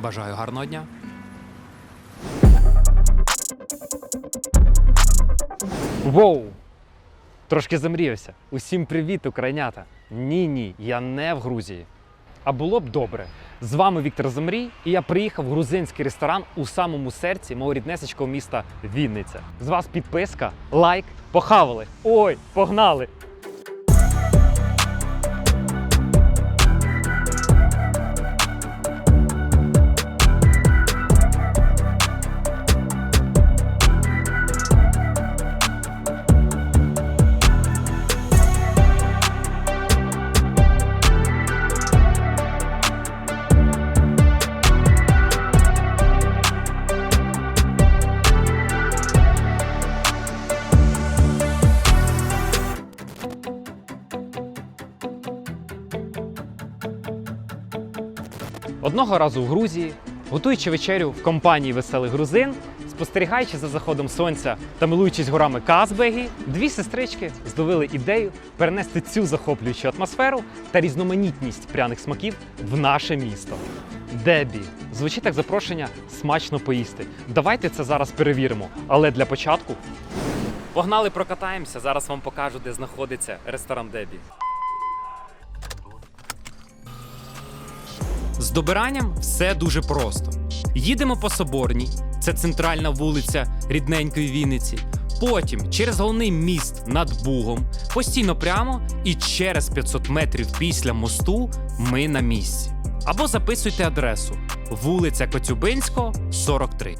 Бажаю гарного дня. Воу! Трошки замріявся. Усім привіт, українята! Ні, ні, я не в Грузії. А було б добре. З вами Віктор Замрій, і я приїхав в грузинський ресторан у самому серці мого ріднесечкого міста Вінниця. З вас підписка, лайк, похавали. Ой, погнали! Одного разу в Грузії, готуючи вечерю в компанії веселих грузин, спостерігаючи за заходом сонця та милуючись горами Казбегі, дві сестрички здобули ідею перенести цю захоплюючу атмосферу та різноманітність пряних смаків в наше місто. Дебі звучить як запрошення смачно поїсти. Давайте це зараз перевіримо. Але для початку погнали прокатаємося. Зараз вам покажу, де знаходиться ресторан Дебі. Добиранням все дуже просто. Їдемо по Соборній, це центральна вулиця рідненької Вінниці. Потім через головний міст над Бугом, постійно прямо, і через 500 метрів після мосту ми на місці. Або записуйте адресу вулиця Коцюбинського, 43.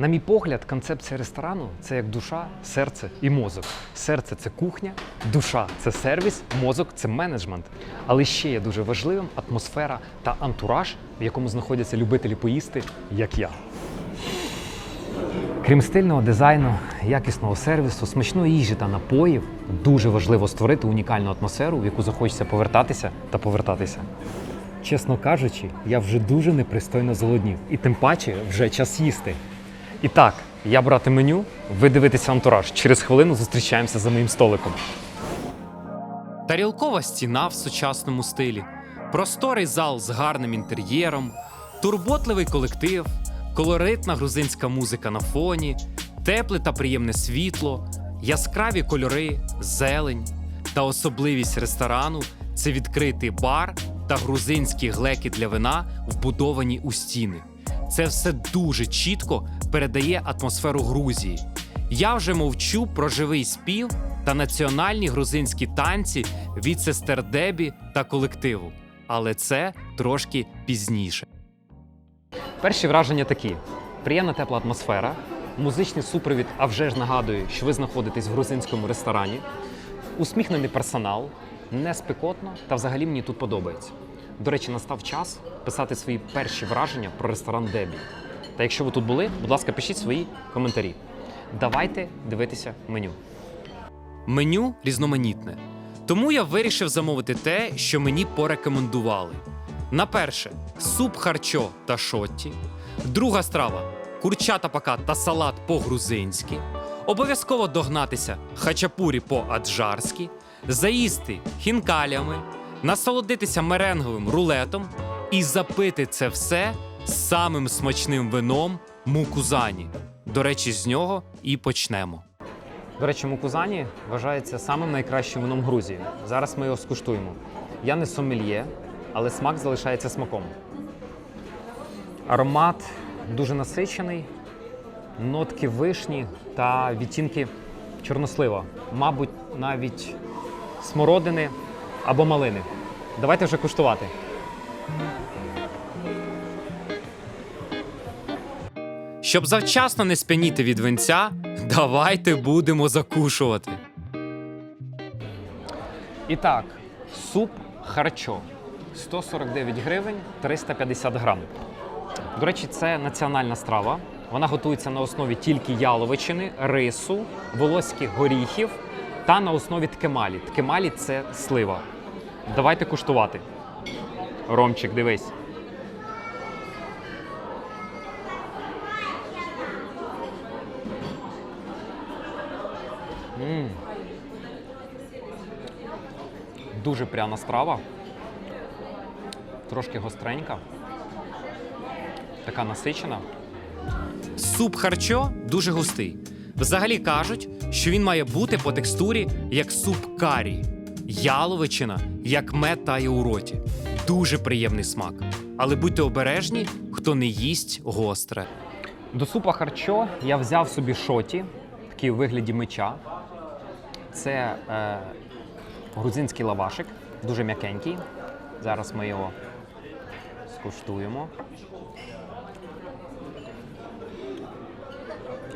На мій погляд, концепція ресторану це як душа, серце і мозок. Серце це кухня, душа це сервіс, мозок це менеджмент. Але ще є дуже важливим атмосфера та антураж, в якому знаходяться любителі поїсти, як я. Крім стильного дизайну, якісного сервісу, смачної їжі та напоїв, дуже важливо створити унікальну атмосферу, в яку захочеться повертатися та повертатися. Чесно кажучи, я вже дуже непристойно зголоднів, і тим паче вже час їсти. І так, я брати меню, ви дивитеся антураж. Через хвилину зустрічаємося за моїм столиком. Тарілкова стіна в сучасному стилі, просторий зал з гарним інтер'єром, турботливий колектив, колоритна грузинська музика на фоні, тепле та приємне світло, яскраві кольори, зелень та особливість ресторану це відкритий бар та грузинські глеки для вина, вбудовані у стіни. Це все дуже чітко передає атмосферу Грузії. Я вже мовчу про живий спів та національні грузинські танці від сестер Дебі та колективу. Але це трошки пізніше. Перші враження такі: приємна тепла атмосфера, музичний супровід, а вже ж нагадую, що ви знаходитесь в грузинському ресторані, усміхнений персонал, не спекотно та взагалі мені тут подобається. До речі, настав час писати свої перші враження про ресторан Дебі. Та якщо ви тут були, будь ласка, пишіть свої коментарі. Давайте дивитися меню. Меню різноманітне. Тому я вирішив замовити те, що мені порекомендували. На перше суп харчо та шотті. Друга страва курчата пака та салат по-грузинськи. Обов'язково догнатися хачапурі по-аджарськи, заїсти хінкалями, насолодитися меренговим рулетом і запити це все самим смачним вином мукузані. До речі, з нього і почнемо. До речі, мукузані вважається самим найкращим вином Грузії. Зараз ми його скуштуємо. Я не сомельє, але смак залишається смаком. Аромат дуже насичений, нотки вишні та відтінки чорнослива. Мабуть, навіть смородини або малини. Давайте вже куштувати. Щоб завчасно не сп'яніти від винця, давайте будемо закушувати. І так, суп харчо 149 гривень 350 грам. До речі, це національна страва. Вона готується на основі тільки яловичини, рису, волоських горіхів та на основі ткемалі. Ткемалі це слива. Давайте куштувати. Ромчик, дивись. Дуже пряна страва. Трошки гостренька. така насичена. Суп харчо дуже густий. Взагалі кажуть, що він має бути по текстурі як суп карі. Яловичина, як мед тає у роті. Дуже приємний смак. Але будьте обережні, хто не їсть гостре. До супа харчо я взяв собі шоті, такий у вигляді меча. Це е, грузинський лавашик, дуже м'якенький. Зараз ми його скуштуємо.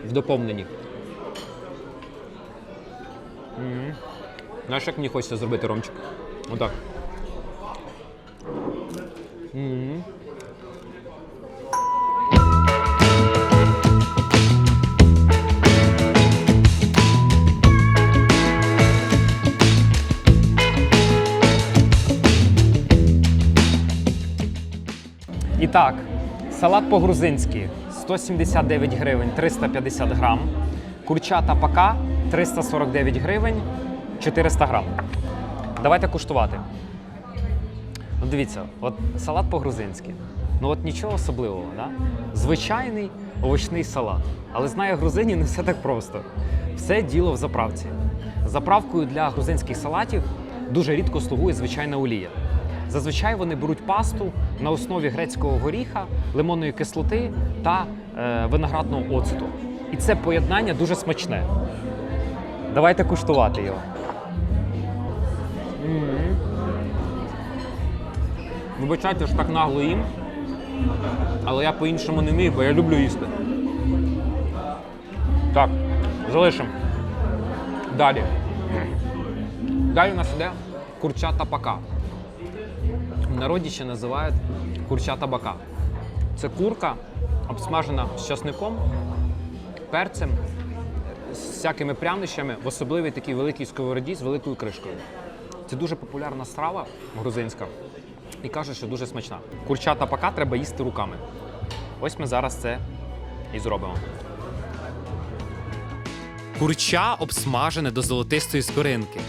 В доповненні. М. Знаєш, як мені хочеться зробити ромчик? Отак. М. І так, салат по-грузинськи 179 гривень 350 грам. Курчата пака 349 гривень 400 грам. Давайте куштувати. Ну, дивіться, от салат по-грузинськи. Ну от нічого особливого, да? звичайний овочний салат. Але знає грузині не все так просто. Все діло в заправці. Заправкою для грузинських салатів дуже рідко слугує звичайна олія. Зазвичай вони беруть пасту на основі грецького горіха, лимонної кислоти та е, виноградного оцету. І це поєднання дуже смачне. Давайте куштувати його. Вибачайте, що так нагло їм, але я по-іншому не вмію, бо я люблю їсти. Так, залишимо. Далі. Далі у нас іде курчата пака. Народі ще називають курчата бака. Це курка, обсмажена з часником, перцем, з всякими прянощами в особливій такій великій сковороді з великою кришкою. Це дуже популярна страва грузинська і кажуть, що дуже смачна. Курчата пака треба їсти руками. Ось ми зараз це і зробимо. Курча обсмажене до золотистої скоринки.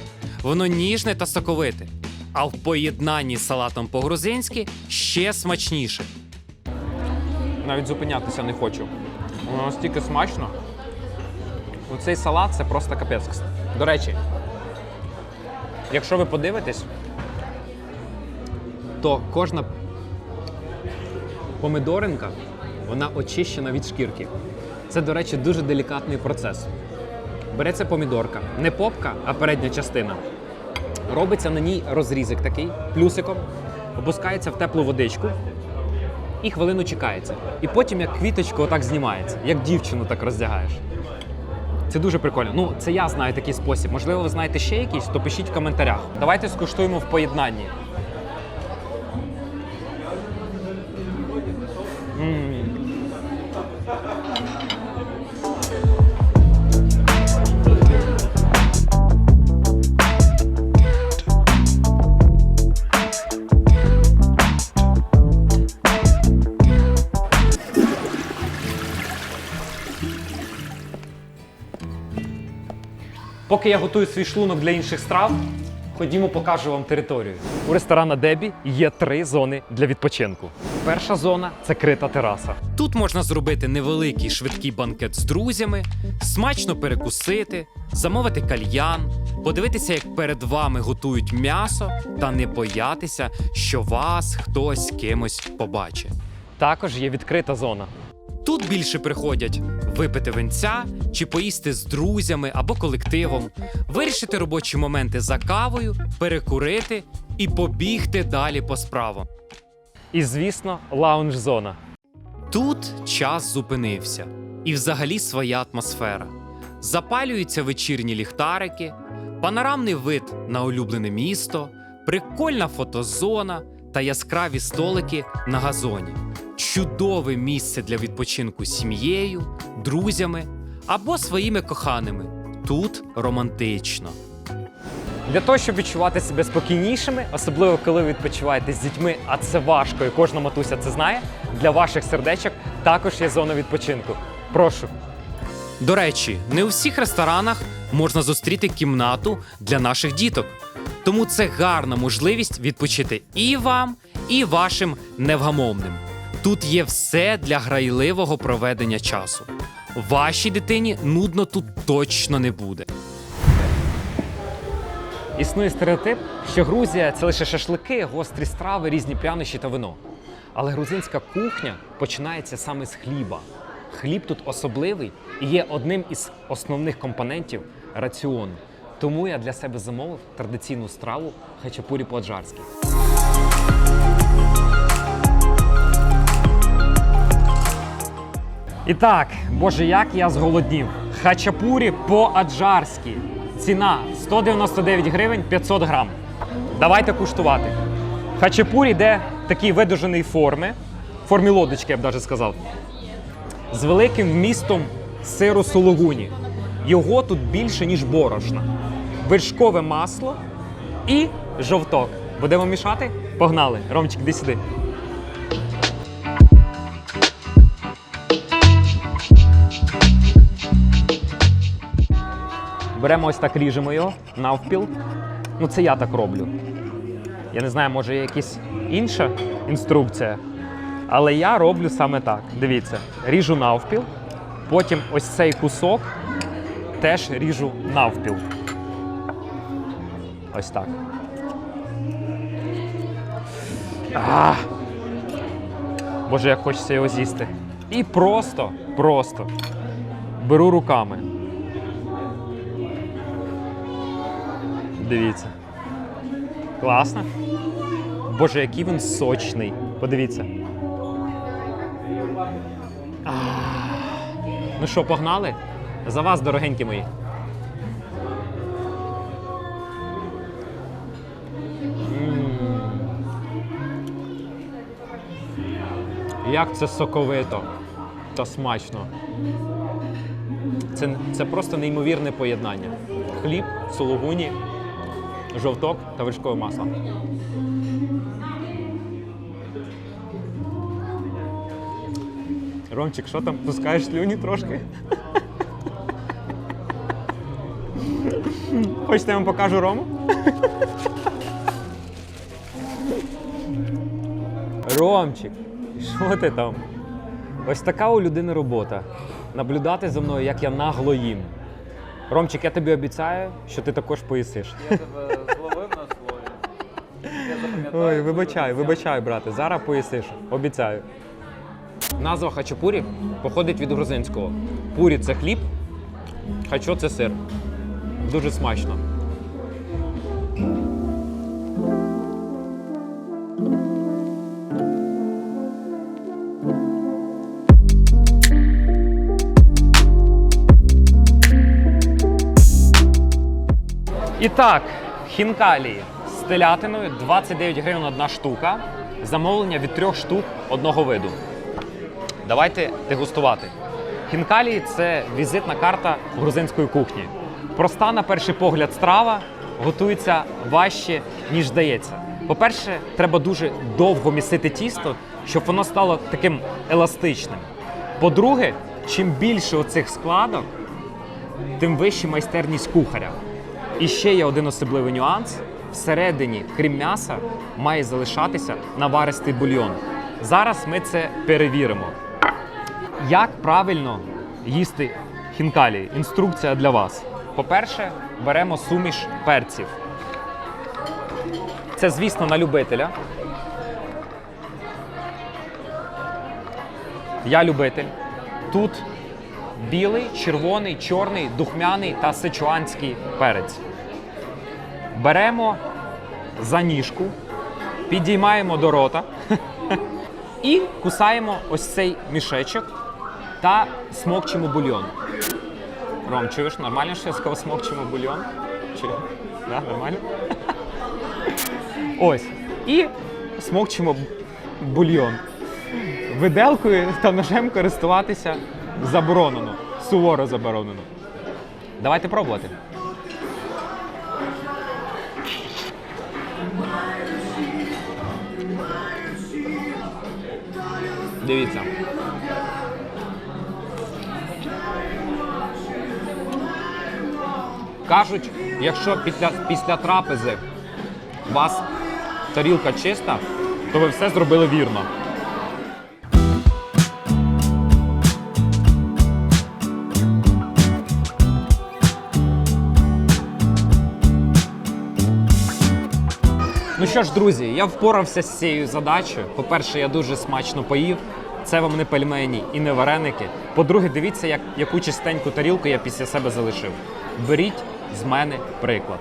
Воно ніжне та соковите. А в поєднанні з салатом по-грузинськи ще смачніше. Навіть зупинятися не хочу. Воно настільки смачно. Оцей салат це просто капець. До речі, якщо ви подивитесь, то кожна помидоринка вона очищена від шкірки. Це, до речі, дуже делікатний процес. Береться помідорка, не попка, а передня частина. Робиться на ній розрізик такий, плюсиком, опускається в теплу водичку, і хвилину чекається. І потім як квіточку отак знімається, як дівчину так роздягаєш. Це дуже прикольно. Ну, це я знаю такий спосіб. Можливо, ви знаєте ще якийсь, то пишіть в коментарях. Давайте скуштуємо в поєднанні. Поки я готую свій шлунок для інших страв, ходімо покажу вам територію. У ресторана Дебі є три зони для відпочинку. Перша зона це крита тераса. Тут можна зробити невеликий швидкий банкет з друзями, смачно перекусити, замовити кальян, подивитися, як перед вами готують м'ясо, та не боятися, що вас хтось кимось побачить. Також є відкрита зона. Тут більше приходять випити винця чи поїсти з друзями або колективом, вирішити робочі моменти за кавою, перекурити і побігти далі по справам. І, звісно, лаунж-зона. Тут час зупинився, і взагалі своя атмосфера. Запалюються вечірні ліхтарики, панорамний вид на улюблене місто, прикольна фотозона та яскраві столики на газоні. Чудове місце для відпочинку з сім'єю, друзями або своїми коханими. Тут романтично. Для того, щоб відчувати себе спокійнішими, особливо коли ви відпочиваєте з дітьми, а це важко, і кожна матуся це знає. Для ваших сердечок також є зона відпочинку. Прошу. До речі, не у всіх ресторанах можна зустріти кімнату для наших діток. Тому це гарна можливість відпочити і вам, і вашим невгамовним. Тут є все для грайливого проведення часу. Вашій дитині нудно тут точно не буде. Існує стереотип, що Грузія це лише шашлики, гострі страви, різні прянощі та вино. Але грузинська кухня починається саме з хліба. Хліб тут особливий і є одним із основних компонентів раціону. Тому я для себе замовив традиційну страву хачапурі по-аджарськи. І так, боже, як я зголоднів. Хачапурі по-аджарськи. Ціна 199 гривень 500 грам. Давайте куштувати. Хачапурі йде такій видуженої форми, в формі лодочки, я б навіть сказав, з великим вмістом сиру сулугуні. Його тут більше, ніж борошна. Вершкове масло і жовток. Будемо мішати? Погнали. Ромчик, іди сюди. Беремо ось так ріжемо його навпіл. Ну, це я так роблю. Я не знаю, може є якась інша інструкція. Але я роблю саме так. Дивіться, ріжу навпіл, потім ось цей кусок теж ріжу навпіл. Ось так. А! Боже, як хочеться його з'їсти. І просто, просто беру руками. Дивіться. Класно. Боже, який він сочний. Подивіться. Ну що, погнали? За вас, дорогенькі мої. Як це соковито та смачно. Це, це просто неймовірне поєднання. Хліб, сулугуні, жовток та вершкове масло. Ромчик, що там, пускаєш слюні трошки? Хочете, я вам покажу Рому? Ромчик, що ти там? Ось така у людини робота. Наблюдати за мною, як я нагло їм. Ромчик, я тобі обіцяю, що ти також поїсиш. Я тебе зловив на слові. Я запам'ятаю. Ой, вибачай, вибачай, брате. Зараз поїсиш. Обіцяю. Назва хачапурі походить від грузинського. Пурі це хліб, хачо це сир. Дуже смачно. І так, хінкалі з телятиною 29 гривень одна штука. Замовлення від трьох штук одного виду. Давайте дегустувати. Хінкалі це візитна карта грузинської кухні. Проста, на перший погляд, страва готується важче, ніж здається. По-перше, треба дуже довго місити тісто, щоб воно стало таким еластичним. По-друге, чим більше оцих складок, тим вища майстерність кухаря. І ще є один особливий нюанс: всередині, крім м'яса, має залишатися наваристий бульйон. Зараз ми це перевіримо. Як правильно їсти хінкалі? Інструкція для вас. По-перше, беремо суміш перців. Це, звісно, на любителя. Я любитель. Тут білий, червоний, чорний, духмяний та сичуанський перець. Беремо за ніжку, підіймаємо до рота і кусаємо ось цей мішечок та смокчимо бульйон. Ром, чуєш, нормально, що я сказав смокчимо бульйон? Чи... Да, нормально? Ось. І смокчимо бульйон. Виделкою та ножем користуватися заборонено. Суворо заборонено. Давайте пробувати. Дивіться. Кажуть, якщо після, після трапези у вас тарілка чиста, то ви все зробили вірно. Що ж, друзі, я впорався з цією задачею. По-перше, я дуже смачно поїв. Це вам не пельмені і не вареники. По-друге, дивіться, як, яку чистеньку тарілку я після себе залишив. Беріть з мене приклад.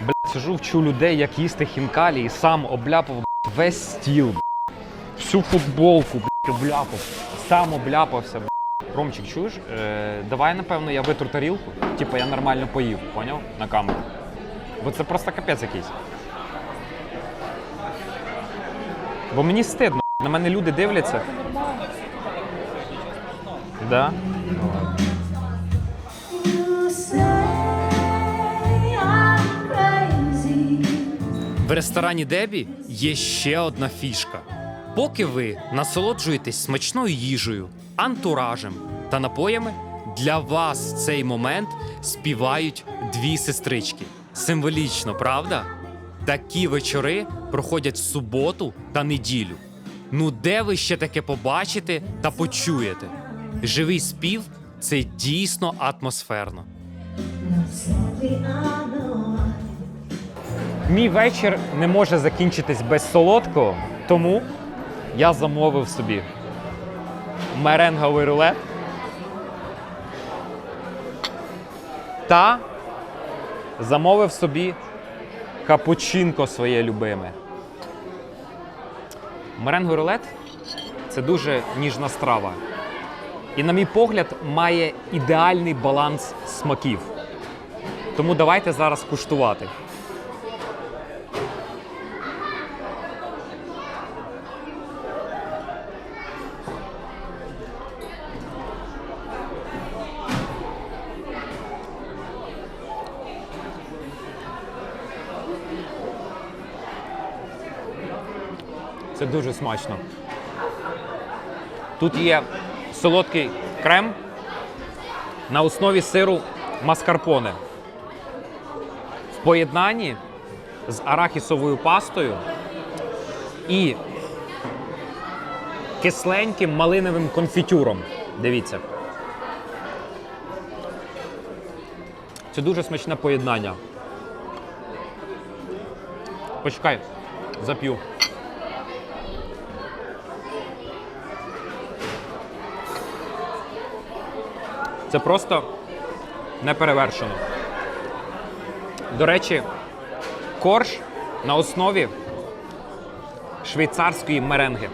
Блядь, сижу, вчу людей, як їсти хінкалі, і сам обляпав блядь, весь стіл. блядь. Всю футболку блядь, обляпав. Сам обляпався. блядь. Ромчик, чуєш? Е, давай, напевно, я витру тарілку. Типа я нормально поїв, поняв? На камеру. Бо це просто капець якийсь. Бо мені стидно. На мене люди дивляться. Да? В ресторані Дебі є ще одна фішка. Поки ви насолоджуєтесь смачною їжею, антуражем та напоями, для вас в цей момент співають дві сестрички. Символічно, правда? Такі вечори проходять в суботу та неділю. Ну де ви ще таке побачите та почуєте? Живий спів це дійсно атмосферно. Мій вечір не може закінчитись без солодкого, тому я замовив собі меренговий рулет та замовив собі капучинко своє любиме. меренго рулет це дуже ніжна страва. І, на мій погляд, має ідеальний баланс смаків. Тому давайте зараз куштувати. Це дуже смачно. Тут є солодкий крем на основі сиру маскарпоне. В поєднанні з арахісовою пастою і кисленьким малиновим конфітюром. Дивіться. Це дуже смачне поєднання. Почекай, зап'ю. Це просто неперевершено. До речі, корж на основі швейцарської меренги.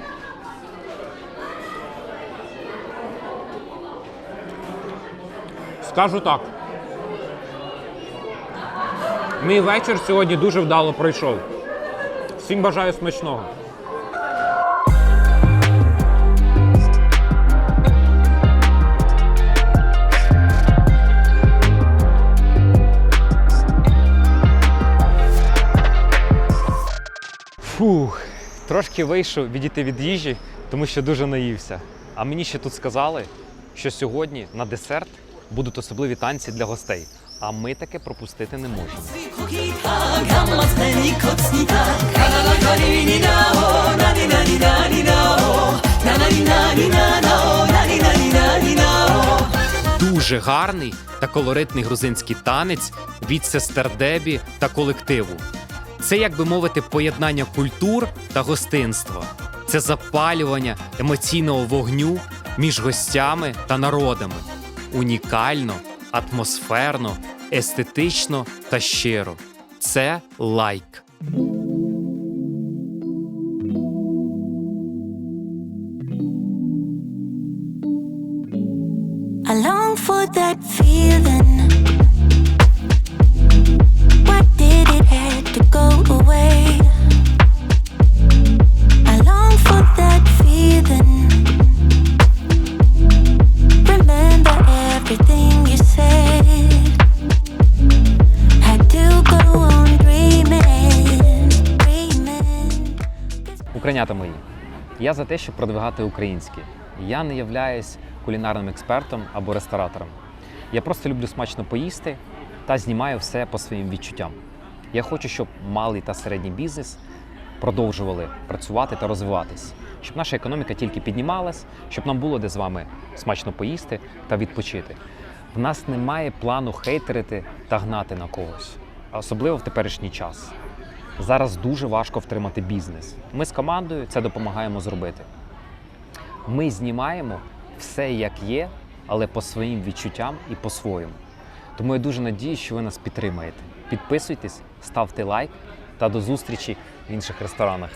Скажу так. Мій вечір сьогодні дуже вдало пройшов. Всім бажаю смачного. Фух, трошки вийшов відійти від їжі, тому що дуже наївся. А мені ще тут сказали, що сьогодні на десерт будуть особливі танці для гостей. А ми таке пропустити не можемо. Дуже гарний та колоритний грузинський танець від сестер Дебі та колективу. Це, як би мовити, поєднання культур та гостинства. Це запалювання емоційного вогню між гостями та народами. Унікально, атмосферно, естетично та щиро. Це лайк. I long for that feeling. Українята мої, я за те, щоб продвигати українське. Я не являюсь кулінарним експертом або ресторатором. Я просто люблю смачно поїсти та знімаю все по своїм відчуттям. Я хочу, щоб малий та середній бізнес продовжували працювати та розвиватись, щоб наша економіка тільки піднімалась, щоб нам було де з вами смачно поїсти та відпочити. В нас немає плану хейтерити та гнати на когось, особливо в теперішній час. Зараз дуже важко втримати бізнес. Ми з командою це допомагаємо зробити. Ми знімаємо все як є, але по своїм відчуттям і по-своєму. Тому я дуже надіюсь, що ви нас підтримаєте. Підписуйтесь, ставте лайк та до зустрічі в інших ресторанах.